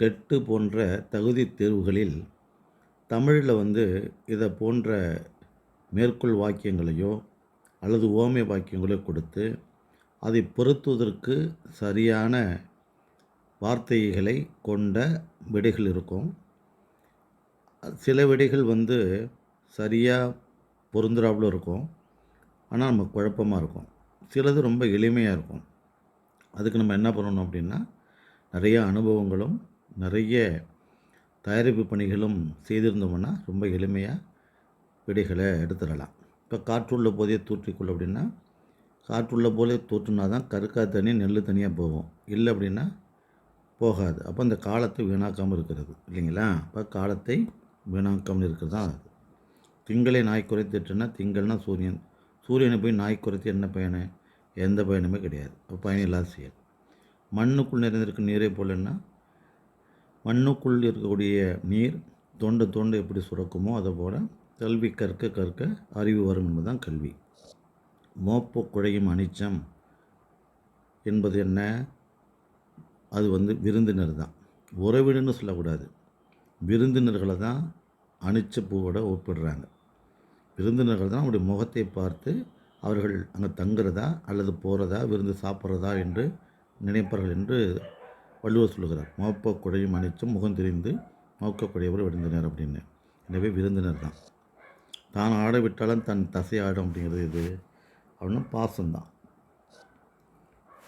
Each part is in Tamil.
டெட்டு போன்ற தகுதி தேர்வுகளில் தமிழில் வந்து இதை போன்ற மேற்கோள் வாக்கியங்களையோ அல்லது ஓமை வாக்கியங்களையோ கொடுத்து அதை பொருத்துவதற்கு சரியான வார்த்தைகளை கொண்ட விடைகள் இருக்கும். சில விடைகள் வந்து சரியாக பொருந்துறாப்புல இருக்கும். ஆனால் நமக்கு குழப்பமாக இருக்கும். சிலது ரொம்ப எளிமையாக இருக்கும். அதுக்கு நம்ம என்ன பண்ணணும் அப்படின்னா நிறையா அனுபவங்களும் நிறைய தயாரிப்பு பணிகளும் செய்திருந்தோம்னா ரொம்ப எளிமையாக விடைகளை எடுத்துடலாம். இப்போ காற்றுள்ள போதே தூற்றிக்கொள் அப்படின்னா காற்றுள்ள போலே தூற்றுனா தான் கருக்கா தண்ணி நெல் தனியாக போகும். இல்லை அப்படின்னா போகாது. அப்போ இந்த காலத்தை வீணாக்காமல் இருக்கிறது இல்லைங்களா? அப்போ காலத்தை வீணாக்காமல் இருக்கிறது தான் அது. திங்களை நாய் குறைத்துட்டுனா திங்கள்னா சூரியன். சூரியனை போய் நாய் குறைத்து என்ன பயனு? எந்த பயனுமே கிடையாது. அப்போ பயன் இல்லாத செயல். மண்ணுக்குள் நிறைந்திருக்கும் நீரை போலன்னா மண்ணுக்குள் இருக்கக்கூடிய நீர் தொண்டு தொண்டு எப்படி சுரக்குமோ அதை போல் கல்வி கற்க கற்க அறிவு வரும் என்பதுதான் கல்வி. மோப்ப குழையும் அனிச்சம் என்பது என்ன? அது வந்து விருந்தினர் தான். உறவினர்னு சொல்லக்கூடாது. விருந்தினர்களை தான் அனிச்ச பூவோட ஒப்பிடுறாங்க. விருந்தினர்கள் தான் அவருடைய முகத்தை பார்த்து அவர்கள் அங்கே தங்குறதா அல்லது போகிறதா விருந்து சாப்பிட்றதா என்று நினைப்பார்கள் என்று வள்ளுவர் சொல்லுகிறார் மோப்ப குழையும் அனிச்சம் முகம் தெரிந்து மோக்கக்கூடியவர் விருந்தினர் அப்படின்னு. எனவே விருந்தினர் தான். தான் ஆட விட்டாலும் தன் தசை ஆடும் அப்படிங்கிறது இது. அப்படின்னா பாசம்தான்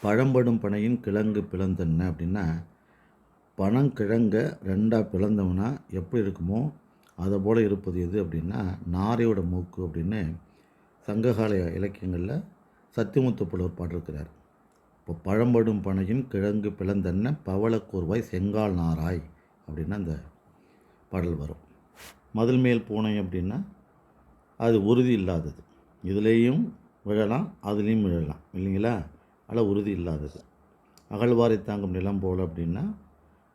பழம்படும் பனையின் கிழங்கு பிளந்தென்ன அப்படின்னா பணம் கிழங்க ரெண்டாக பிளந்தோம்னா எப்படி இருக்குமோ அதை போல் இருப்பது எது அப்படின்னா நாரையோட மூக்கு அப்படின்னு சங்ககால இலக்கியங்களில் சத்தியமுத்து புலவர் பாடிருக்கிறார் இப்போ பழம்படும் பனையின் கிழங்கு பிளந்தென்ன பவளக்கூர்வாய் செங்கால் நாராய் அப்படின்னா அந்த பாடல் வரும். மதில் மேல் பூனை அப்படின்னா அது உறுதி இல்லாதது. இதுலேயும் விழலாம் அதுலேயும் விழலாம் இல்லைங்களா? அதில் உறுதி இல்லாதது. அகழ்வாரை தாங்கும் நிலம் போல் அப்படின்னா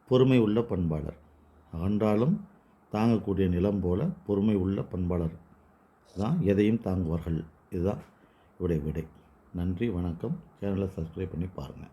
பொறுமை உள்ள பண்பாளர். அகன்றாலும் தாங்கக்கூடிய நிலம் போல பொறுமை உள்ள பண்பாளர் தான் எதையும் தாங்குவார்கள். இதுதான் இவருடைய விடை. நன்றி வணக்கம். சேனலை சப்ஸ்கிரைப் பண்ணி பாருங்கள்